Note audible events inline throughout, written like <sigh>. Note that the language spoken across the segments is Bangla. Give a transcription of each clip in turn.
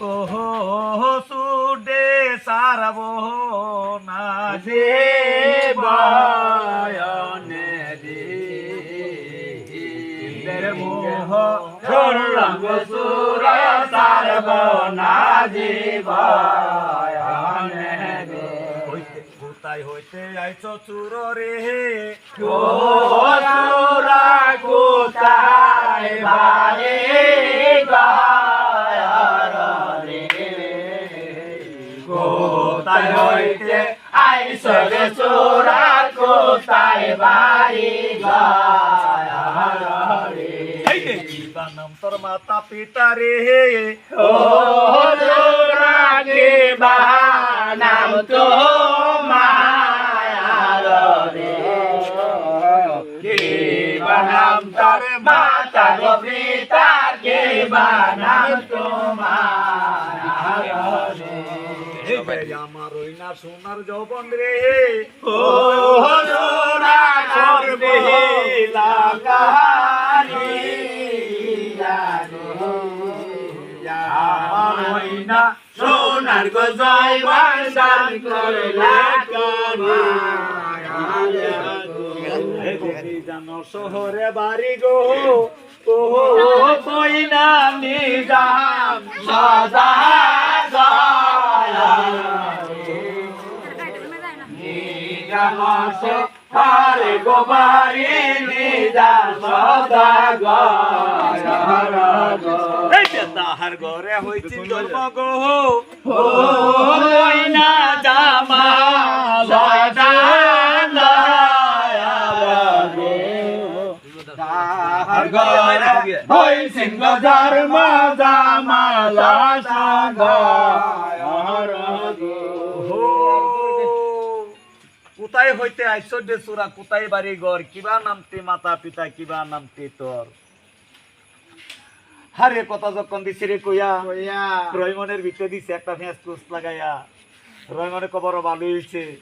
ওহো সুডে সারব না যে বয়নে দের মোহ সরঙ্গ সুর সারব না হইতে কোথায় হইতে আইছ চুর রে? সুরা কোথায় বারে রে কোথায় হইতে আইস রে সুরা কোথায় বাড়ি তোর মাতা পিতা রে। ও সুরা কে বানাম তো মায়ার রে কে বানাম তার মাতা গো পিতা কে বানাম তো মায়ার রে এই যে আমার ওই না সোনার যৌবন রে ও সোনা করবে লাগানি আমার ওই না সোনার গো জয় বান্দান করে লাগানি জানো শহরে বাড়ি গো হারে গোবারি নিজাম সদা তাহার ঘরে হইছি জন্ম গো না জামা সদা হই সিংহ ধর্ম জামালা সাগর কোথায় হইতে আইশ্বর্য সুরা? কোথায় বাড়ি ঘর? কিবা নামতে মাতা পিতা কিবা নামতে তোর? হারে কথা যখন দিছে রে কইয়া। রয়মনের ভিতরে দিছে একটা ফেঁস কুস লাগাইয়া। রয়মনে কবর ভালো হইছে।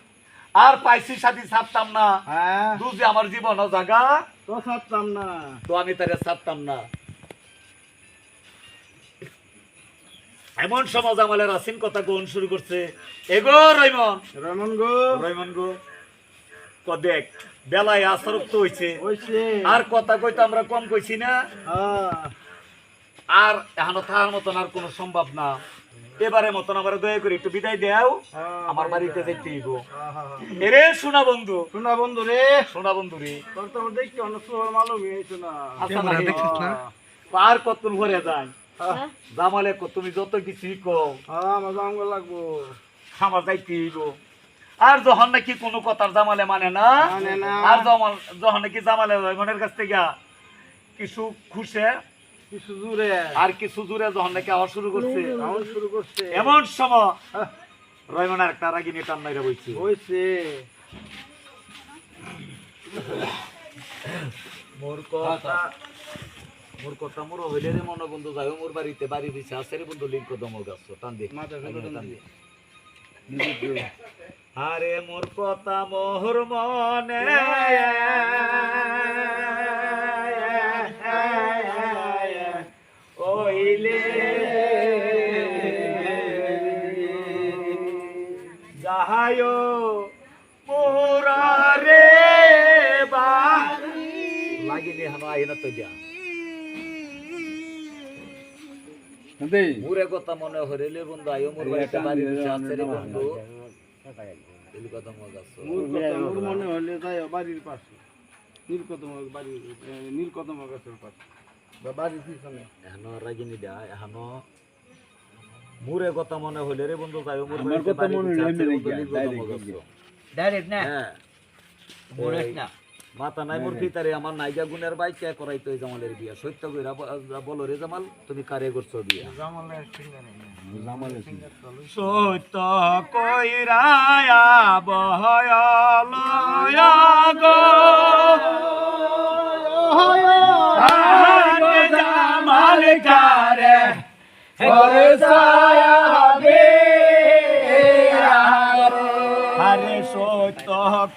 আর পাইছি সাথী ছাড়তাম না। হ্যাঁ। দুজি আমার জীবন জাগা। তো ছাড়তাম না। তো আমি তারে ছাড়তাম না। এমন সমাজ আমাদের আসিন কথা গোন শুরু করছে? এগো রয়মন রমন গো। গো। ক দেখ বেলায় আসরক তো হইছে। আর কথা কইতে আমরা কম কইছি না। আর এখনও থাকার মতন আর কোনো সম্ভব না। এবারে মতন আমার দয়া করে একটু বিদায় দেও। আমার বাড়িতে যেতে গো এরে সোনা বন্ধু সোনা বন্ধু রে। সোনা বন্ধু রে। তোর তো দেখি মালুম হয়েছে না? পার কতন ভরে যায়? জামালে কো তুমি যত কিছু কও। হ্যাঁ আমার জামগো লাগবো। আমার যাইতে গো আর যখন নাকি কোনো কথার জামালে মানে না মানে আর যখন যখন নাকি জামালে মনের কাছ থেকে কিছু খুশে কিছু দূরে আর কিছু জুড়ে যখন নাকি আওয়াজ শুরু করছে। আমার শুরু করছে। এমন সময় হ্যাঁ, রয়মনের একটা রাগিনী টান মাইরা বইছে। মোর কথা মোর কথা মোর হইলে রে মনে বন্ধু যাই মোর বাড়িতে বাড়ি দিছে আছে রে বন্ধু লিঙ্ক দম গাছ টান দে। আরে মোর কথা মোহর মনে। আইনা মুরে কথা মনে হরিলে বন্ধু আয়ো মোর বাড়িতে বাড়ি দিছে আছে রে বন্ধু এই কথা মজা আছে। মোর কথা মোর মনে হলে যাই বাড়ির পাশে। নীলকদম বাড়ির নীলকদম গাছের পাশে। বা বাড়ির পিছনে এখনও রাগিনী দা এখনও। মুরে কথা মনে হইলে রে বন্ধু মোর মনে রেগে ডাইরেক্ট না? হ্যাঁ। না? মাথা নাই মোর পিতারে আমার নাইগা গুণের বাইক কে করাইতো এই জামালের বিয়া। সত্য কইরা বলো রে জামাল তুমি কারে করছ বিয়া? সত্য কইরায়া বহয়লয় গো জামাল কারে। বরসায়া হবে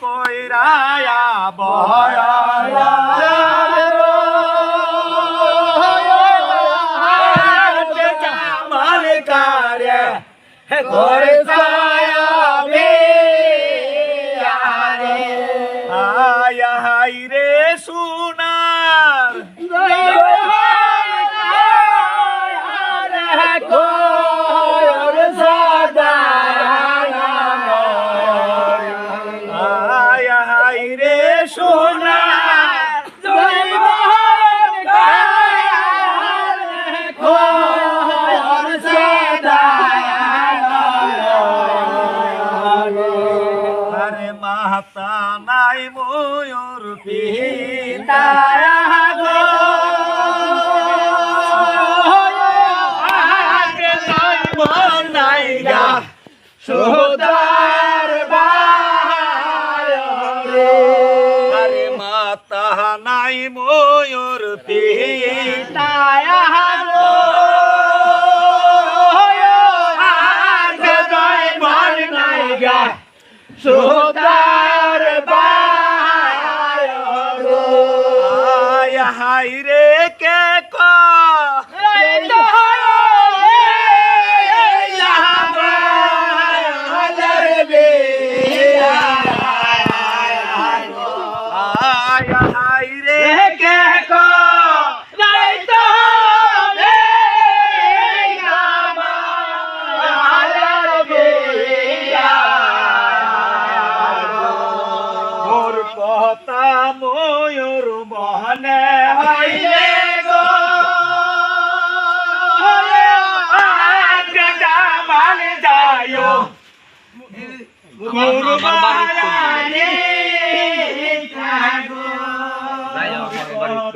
কইরায়া কা ঘরে আরে আয়া হাই রে সোনার পিতা গো নাই গা।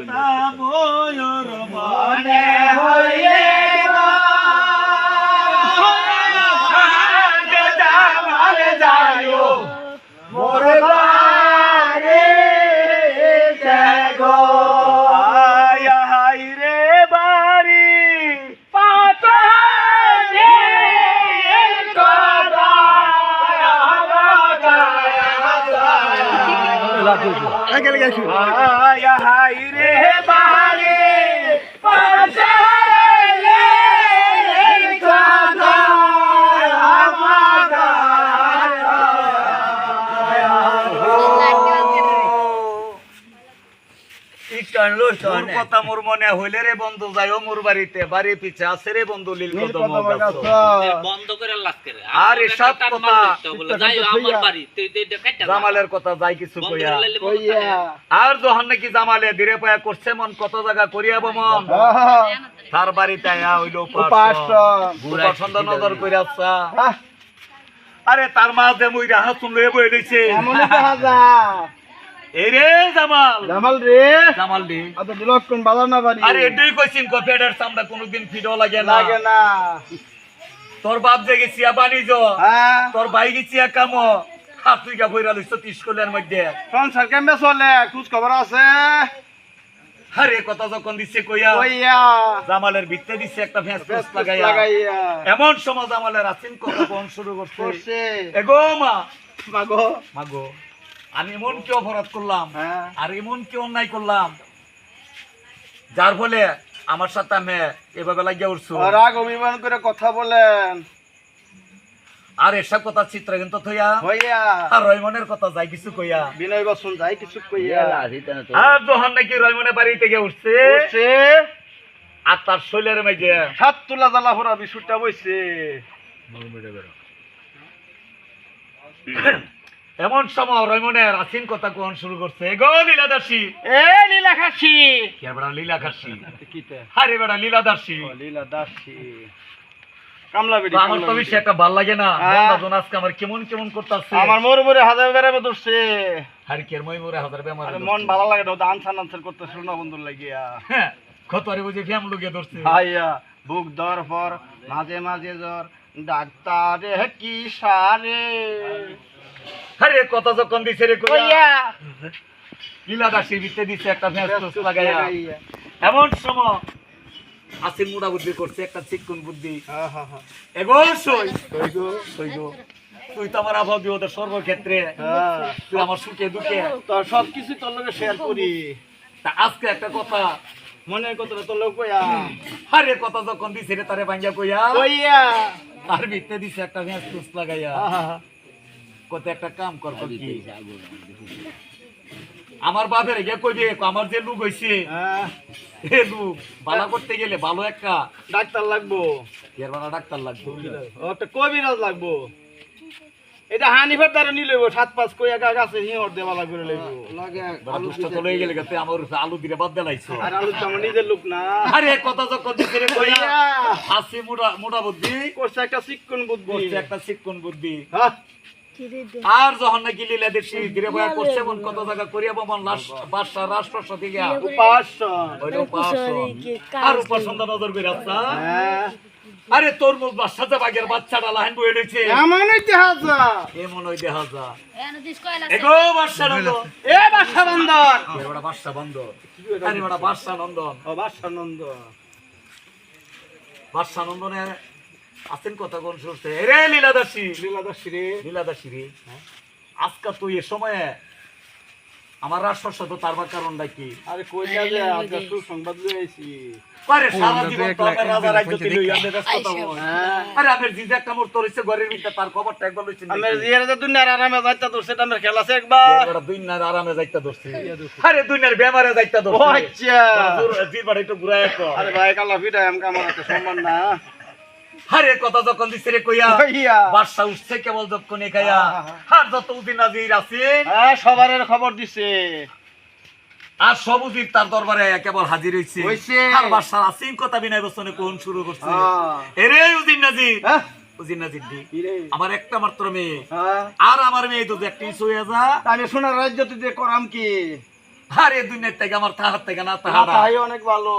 আমার আয় হাই রে বাড়ি তোর কথা মোর মনে হইলে রে বন্ধু যাইও মোর বাড়িতে। বাড়ি পিছে আছে রে বন্ধু লীল কদম বন্ধ করে লাগ আর কথা। যাই আমার বাড়ি। তুই তুই এটা জামালের কথা যাই কিছু কইয়া। আর যখন নাকি জামালে ধীরে পায়া করছে মন কত জায়গা করিয়াব মন তার বাড়িতে আয়া হইল নজর করে আসছা আরে তার মাঝে মুই রাহা শুনলে বই রইছে এই রে জামাল। জামাল রে। জামাল দি আত দিলক্ষণ বাজার না বাড়ি। আরে এটাই কইছিন কপিয়াটার চামড়া কোনোদিন ফিডও লাগে না। লাগে না। তোর বাপ যে গেছিয়া বাণিজ্য হ্যাঁ। তোর ভাই গেছিয়া কাম হাত তুই গা বইরা লইছ স্কুলের মধ্যে। সংসার কেমনে চলে? খোঁজ খবর আছে? আরে কথা যখন দিচ্ছে কইয়া কইয়া। জামালের ভিত্তে দিচ্ছে একটা ফেঁস ফেঁস লাগাইয়া। লাগাইয়া। এমন সময় জামালের আসিন কথা কোন শুরু করছে। করছে। এগো মা। মাগো মাগো আমি এমন কি অপরাধ করলাম হ্যাঁ। আর এমন কি অন্যায় করলাম যার ফলে আমার সাথে আমি এভাবে লাগিয়ে উঠছো। রাগ অভিমান করে কথা বলেন। আর এসব কথা চিত্র কিন্তু থইয়া হইয়া আর রয়মনের কথা যাই কিছু কইয়া। বিনয় বসুন যাই কিছু কইয়া। আর যখন নাকি রয়মনের বাড়ি থেকে উঠছে? উঠছে। আর তার শৈলের মাঝে। সাত তুলা জ্বালা ফোরা বিশুটা বইছে। <coughs> এমন সময় রয়মনের আসিন কথা কোন শুরু করছে? গো লীলাদাসী। এ লীলা খাসি কে বেড়া লীলাদাসী কিতে আরে বেড়া লীলাদাসী। ও লীলা দাসি কামলা বেড়ি তো আমার তো বেশি একটা ভালো লাগে না। হ্যাঁ। আজকে আমার কেমন কেমন করতেছে। আমার মোর মোরে হাজার ধরছে। আর মই মরে হাজার বেমার আরে মন ভালো লাগে না আনসার আনসার করতে শুরু না বন্ধুর লাগিয়া। হ্যাঁ কত আরে বুঝে ফ্যাম লুকে ধরছে। ভাইয়া বুক দর পর মাঝে মাঝে জ্বর ডাক্তারে কি সারে। আরে কত যখন দিছে রে কইয়া। ভিতরে দিছে একটা ফ্যাস লাগাইয়া। লাগাইয়া। এমন সময় আসিন মুড়া বুদ্ধি করছে একটা চিকন বুদ্ধি। হ্যাঁ, হ্যাঁ, হ্যাঁ। এগোর সই। কই গো? সই গো। তুই তো আমার বিপদের সর্বক্ষেত্রে। হ্যাঁ। তুই আমার সুখে দুঃখে। তোর সব কিছু তোর লগে শেয়ার করি। তা আজকে একটা কথা মনের কথা তোর লগে কইয়া? আরে কথা যখন দিছে রে তারে ভাঙ্গা কইয়া? কইয়া। তার ভিতরে দিছে একটা ভ্যাঁস টুস লাগাইয়া। আহা। কত একটা কাম কর কর কি? আমার বাপের গিয়ে কইবে আমার যে লোক হইছে হ্যাঁ, এ লোক ভালো করতে গেলে ভালো একটা ডাক্তার লাগবো। এর বানা ডাক্তার লাগবে। একটা কবিরাজ লাগবো। এটা হানিফার দ্বারা সাত পাঁচ কই একা গাছে হিঁড় দেওয়া লাগবে লাগবো বড় দুষ্ট তো লয়ে গেলে আমার আলু দিলে বাদ দেলাইছো আর আলু তো আমার নিজের লোক না। আরে কথা যখন দিছে রে কইয়া কইয়া, হাসি মোটা মোটা বুদ্ধি। করছে একটা চিকন বুদ্ধি। করছে একটা শিক্ষণ বুদ্ধি। হ্যাঁ, আর যখন নাকি লীলা দেশি গিরে বয়া করছে মন কত জায়গা করিয়া রাষ্ট্র উপাসন। আর উপাসন নজর করে আসা হ্যাঁ, আরে তরমুজ বাচ্চাতে বাগের বাচ্চাটা লাহান বয়ে রয়েছে। এমন হইতে হাজা। এমন দিস কয়লা এগো নন্দন এ বাসা বন্দর বড় আরে নন্দন। ও নন্দনে আছেন কথা কোন শুনছে রে লীলাদাসী লীলাদাসী রে। লীলাদাসী রে আজকা তুই এ সময়ে আমার রাষ্ট্র সাথে তার বা কারণটা কি? আরে কই যাবে আজকে সুসংবাদ লই আইছি। আরে সারা জীবন তো আমার রাজা রাজ্য দিল আমি ব্যস্ত হ্যাঁ। আরে আমার জিজে একটা মোর তোর ঘরের ভিতরে তার খবরটা একবার লইছি আমি জিয়ারে যে দুনিয়ার আরামে যাইতা তোর সেটা আমার খেলা আছে একবার? দুইনার আরামে যাইতা ধরছি। আরে দুনিয়ার বেমারে যাইতা ও ধরছি আচ্ছা জিবার একটু ঘুরায় কর। আরে ভাই কালা ফিটাই আমাকে আমার সম্মান না। আরে কথা যখন দিছে রে কইয়া কইয়া। বাদশা উঠছে কেবল যখন খাইয়া। আর যত উদিন নাজির আছে হ্যাঁ খবর দিছে। আর সব তার দরবারে কেবল হাজির হইছে। হইছে। আর বাদশা আসিন কথা বিনয় বসনে কোন শুরু করছে? হ্যাঁ। এরে উদিন নাজির। আমার একটা মাত্র মেয়ে। হ্যাঁ। আর আমার মেয়ে তো একটা ইস্যু যা আমি সোনার রাজ্য তুই করাম কি? আরে দুনিয়ার থেকে আমার তাহার থেকে না তাহারা। অনেক ভালো।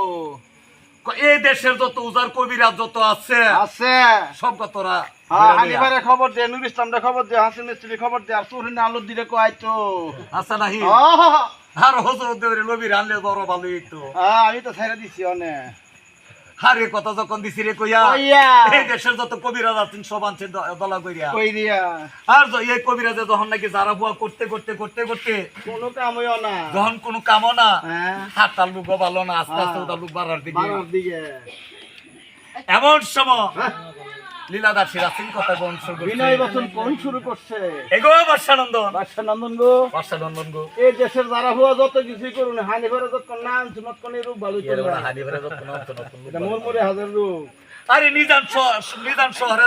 এই দেশের যত উজার কবিরা যত আছে আছে। সব কতরা হ্যাঁ খবর দে নুর ইসলামরে খবর দে হাসিন মিস্ত্রি খবর দে আর সুরিন আলু দিলে আছে নাহি আহ, আর হজরত দেবের লবির আনলে বড় ভালো হইতো। আমি তো ছেড়ে দিছি অনেক আরে কথা যখন দিছি রে কইয়া এই দেশের যত কবিরাজ আছেন সব আনছে দলা কইরা। কই দিয়া? আর এই কবিরাজে যখন নাকি যারা বুয়া করতে করতে করতে করতে কোনো কাম না। যখন কোনো কামও না হাতাল হাতটার লোক ভালো না আস্তে আস্তে ওটা লোক বাড়ার দিকে। এমন সময় লীলাদাসী রাসিন কথা কোন শুরু বিনয় করছে বচন কোন শুরু করছে? এগো বর্ষানন্দন। বাদশা নন্দন গো। বর্ষানন্দন গো। এই দেশের যারা হুয়া যত কিছুই করুন যত নাম শুনত কোন রূপ ভালো বড় হানি ভরে যত নতুন নতুন এটা মোর মোরে হাজার রূপ। আরে নিজাম নিজাম শহরে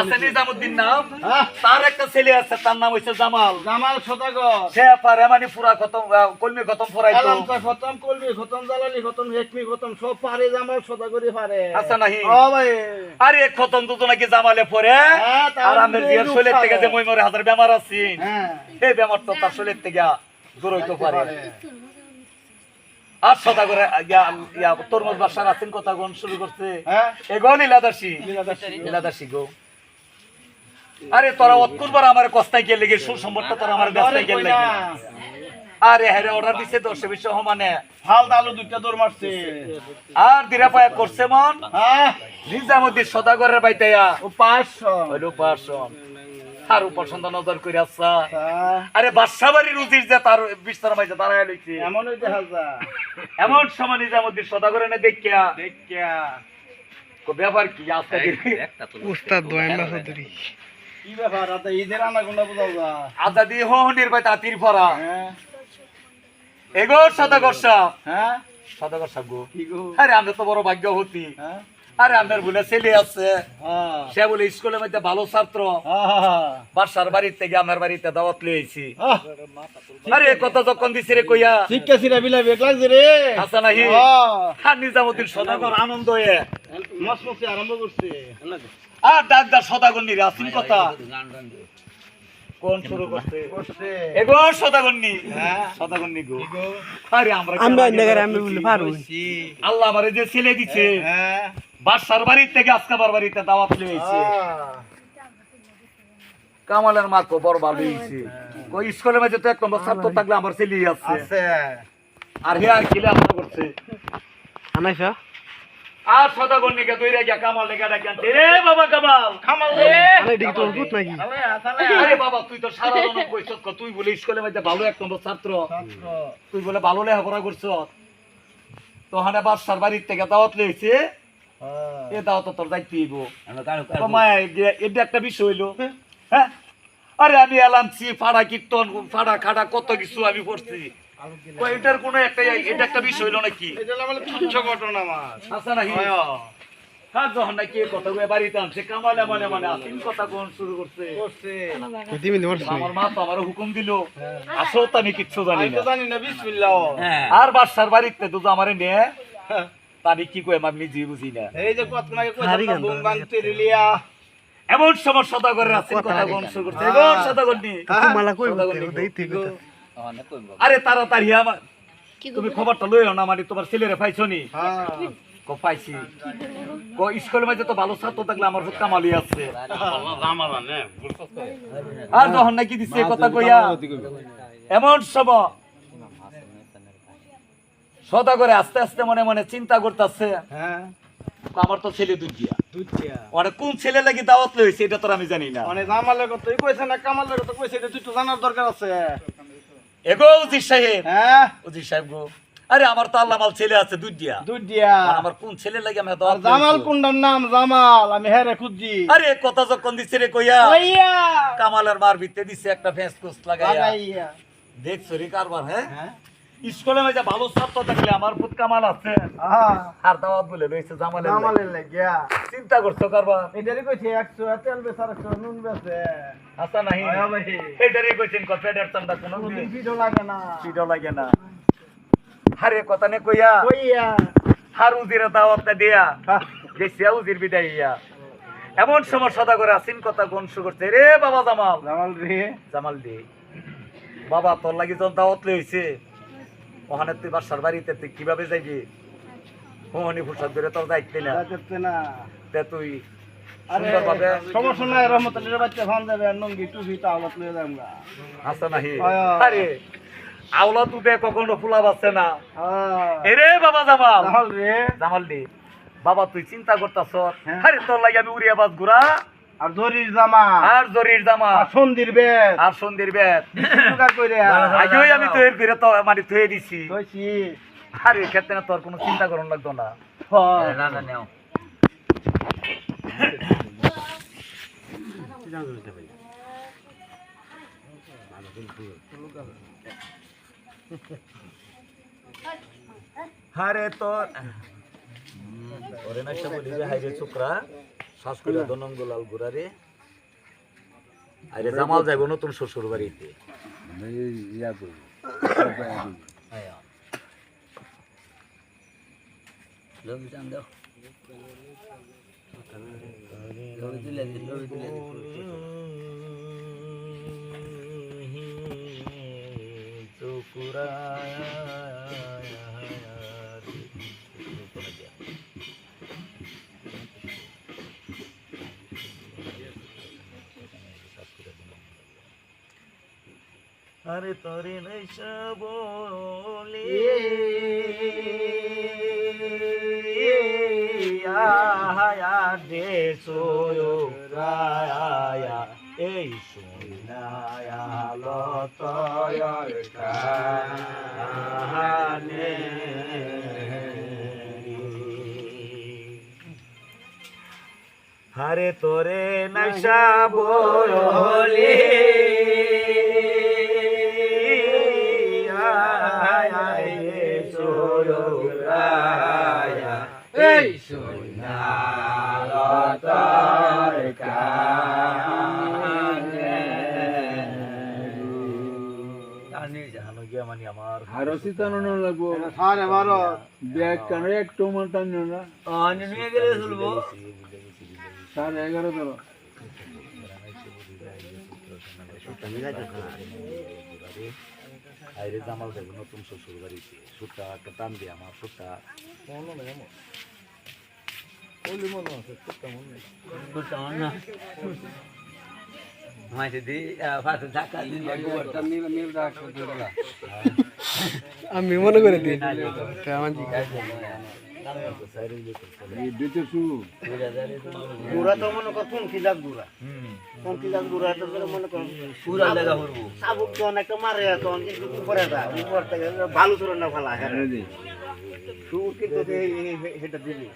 আছে নিজামুদ্দিন নাম? হ্যাঁ। তার একটা ছেলে আছে তার নাম হচ্ছে জামাল। জামাল সদাগর। সে পারে মানে পুরা খতম কলমি খতম এলামটা খতম কলমি খতম জালালি খতম হেকমি খতম সব পারে জামাল সদাগরি পারে। আছে নাহি? ও ভাই। আরে খতম তো নাকি জামালে পরে। হ্যাঁ, আর আমের রূপ শরীর থেকে যে মই মরে হাজার বেমার আছে। হ্যাঁ। এই বেমার তো তার শরীর থেকে দূর হইতে পারে। আর সদা করে ইয়া তরমুজ বাসার আছেন কথা গন শুরু করছে। হ্যাঁ? এগো লীলাদাসী লীলাদাসী। লীলাদাসী গো। আরে তোরা অতকুরবার আমার কস্তায় গিয়ে লেগে সুসম্পর্ক তোরা আমার ব্যস্তায় গিয়ে লেগে। আরে হ্যাঁ অর্ডার দিছে দশে বিশ্ব সমানে। ফাল দালু দুইটা দৌড় মারছে। আর দিরা পায়া করছে মন। হ্যাঁ? নিজামুদ্দিন সদাগরের বাইতাইয়া ও পাঁচশো হইল উপাসন আর উপাসন নজর করে আসছা হ্যাঁ, আরে বাদশা বাড়ির যে তার বিস্তার মাইতে দাঁড়ায় লইছে। এমন হইতে হাজা। এমন সময় নিজামুদ্দিন সদাগরে না দেখিয়া। দেখিয়া। ব্যাপার কি আজকে উস্তাদ দোয়েন্দা চৌধুরী কি ব্যাপার রাতে ঈদের আনা কোনটা বুঝাও যা আজাদি তাতির ফরা হ্যাঁ। এগো সদাগর হ্যাঁ। সদাগর সাহেব গো। গো? আরে আমরা তো বড় ভাগ্য হতি হ্যাঁ। আরে আমার বলে ছেলে আছে। হ্যাঁ। সে বলে স্কুলের মধ্যে ভালো ছাত্র। হ্যাঁ। বাসার বাড়ির থেকে আমার বাড়িতে দাওয়াত লইছি হ্যাঁ। আরে এ কথা যখন দিছি রে কইয়া। শিক্ষা সিরা লাগছে রে। হাসা নাহি? হ্যাঁ। আর নিজামুদ্দিন সদাগর আনন্দ হয়ে। মসমসি আরম্ভ করছে। আর ডাকদার সদাগর নিরে আসিন কথা। কোন শুরু করছে? করছে? এগো সদাগন্নি হ্যাঁ। সদাগন্নি গো। আরে আমরা? বলি পারব। আল্লাহ আমারে যে ছেলে দিছে। হ্যাঁ। বাসার বাড়ির থেকে আজকাবার বাড়িতে দাওয়াত লইছে হ্যাঁ। কামালের মা বড় ভালো হইছে কই স্কুলের মধ্যে তো এক নম্বর ছাত্র থাকলে আমার ছেলে আছে। আছে। আর হে আর কিলে আমার করছে? আনাইছ আর দইরা গিয়া কামাল আনছে। রে বাবা কামাল! খামাল রে! আনাই ডিগি তোর ভূত নাকি? আরে বাবা তুই তো সারা তুই বলে স্কুলের মধ্যে ভালো এক নম্বর ছাত্র। তুই বলে ভালো লেখাপড়া করছ। তো হানে বাসার বাড়ির থেকে দাওয়াত লইছে এ দাও তো তোর যাইতে হইব কমায় এটা একটা বিষয় হইল হ্যাঁ। আরে আমি এলামছি ফাড়া কীর্তন ফাড়া খাড়া কত কিছু আমি পড়ছি। এটার কোনো একটা এটা একটা বিষয় হইল নাকি? ঘটনা মাছ আচ্ছা নাকি? হ্যাঁ। যখন নাকি এই কথা কয়ে বাড়িতে আনছে? কামালে মানে মানে আসিন কথা কোন শুরু করছে? করছে। দিমি দিবার আমার মা তো আমার হুকুম দিল। আসো তো আমি কিচ্ছু জানি না। জানি না বিসমিল্লাহ। আর বাসার বাড়িতে আমারে নিয়ে তারি কি কই আমি নিজে বুঝি না। এই যে কতক্ষণ আগে হারি বুম বাংতে রিলিয়া এমন সময় সদাগরের আছেন কথা শুরু করছে। এমন সদাগর নি মালা কই। দেই থেকে আরে তাড়াতাড়ি আমার। তুমি খবরটা লইও না মানে তোমার ছেলেরে পাইছো নি? হ্যাঁ। ক পাইছি। ক স্কুলের মধ্যে তো ভালো ছাত্র থাকলে আমার হুক্কা মালি আছে। আর যখন নাকি এই কথা কইয়া এমন সময় সদা করে আস্তে আস্তে মনে মনে চিন্তা করতেছে। হ্যাঁ। আমার তো ছেলে দুটিয়া মানে কোন ছেলে লাগি দাওয়াত লইছে এটা তো আমি জানি না। মানে জামালের কথা কইছে না কামালের কথা কইছে এটা তো জানার দরকার আছে। এগো উজির সাহেব। হ্যাঁ। উজির সাহেব গো। আরে আমার তো আল্লাহ মাল ছেলে আছে আমার কোন ছেলে লাগে আমি দাওয়াত জামাল? কোনটার নাম জামাল আমি হেরে খুঁজছি। আরে কথা যখন দিচ্ছে রে কইয়া ওইয়া কামালের মার ভিতরে দিচ্ছে একটা ফেস কুস লাগাইয়া। লাগাইয়া। দেখছ রে কারবার হ্যাঁ? হ্যাঁ। স্কুলে মধ্যে ভালো ছাত্র থাকলে আমার খুব কামাল আছে। আর দাওয়াত বলে রয়েছে জামালের জামালের লাগিয়া চিন্তা করছ কারবার? এটারই কইছে একশো তেল বেচার একশো নুন বেচে। আচ্ছা নাহি আয়া এটারে কইছেন ক পেটের চান্দা কোনো ভিডিও লাগে না। চিডো লাগে না। হারে কথা নে কইয়া। ওইয়া হার উজিরে দাওয়াতটা দিয়া। গেছি উজির বিদায় ইয়া। এমন সময় সদা করে আসিন কথা শু করছে রে বাবা জামাল। জামাল রে। জামাল দে বাবা তোর লাগি যখন দাওয়াত লইছে ওখানে তুই বাসার বাড়িতে তুই কীভাবে যাইবি? হোমনি ফুসাদ ধরে তোর যাইতে না। যাচ্ছে না। তে তুই আরে সুন্দরভাবে সমস্যা নাই রহমতুল্লাহ বাচ্চা ফান যাবে নঙ্গি টুপি তাওলাত লয়ে যাব আসা নাহি। আরে আওলা কখনো ফুলা না। এরে বাবা জামাল। জামাল রে। জামাল দি বাবা তুই চিন্তা করতাছ হ্যাঁ। আরে তোর লাগি আমি উড়িয়া বাস ঘুরা। আর দরির জামা। আর জরির জামা। আর সন্ধির বেদ। আর সন্ধির বেত আগেই আমি তৈরি করে তো মানে থয়ে দিছি। কইছি আরে ক্ষেত্রে না তোর কোনো চিন্তা করন লাগতো না। হ্যাঁ। না না নেও। আরে তোর ওরে না বলি হাইরে চুকরা শ্বাস করে দনঙ্গ লাল গুড়ারে আরে জামাল যাইব নতুন শ্বশুর বাড়িতে লবি আরে তোরে নৈশা বলে আয়া দে সোয়ো রায়া এই সোনায়া লতয় কাহানে হারে তোরে নশা বলে আরও শীতানো লাগবো সাড়ে বারো ব্যাগ কেন একটু মাটান না আনি নিয়ে গেলে চলবো সাড়ে এগারো ধরো আইরে জামাল দেব নতুন শ্বশুর বাড়িতে সুতা একটা টান দিয়ে আমার সুতা না মাইতে দি ফাতে ধাক্কা দিন আমি মনে করে দিই আমার গুড়া তো মনে কর কোন কি জাত গুড়া? কোন কি জাত গুড়া তো মনে কর পুরা জায়গা করব সাবুক তো অনেকটা মারে তখন কিন্তু উপরে দা উপর থেকে ভালো না ফেলা সুর কিন্তু দিবি।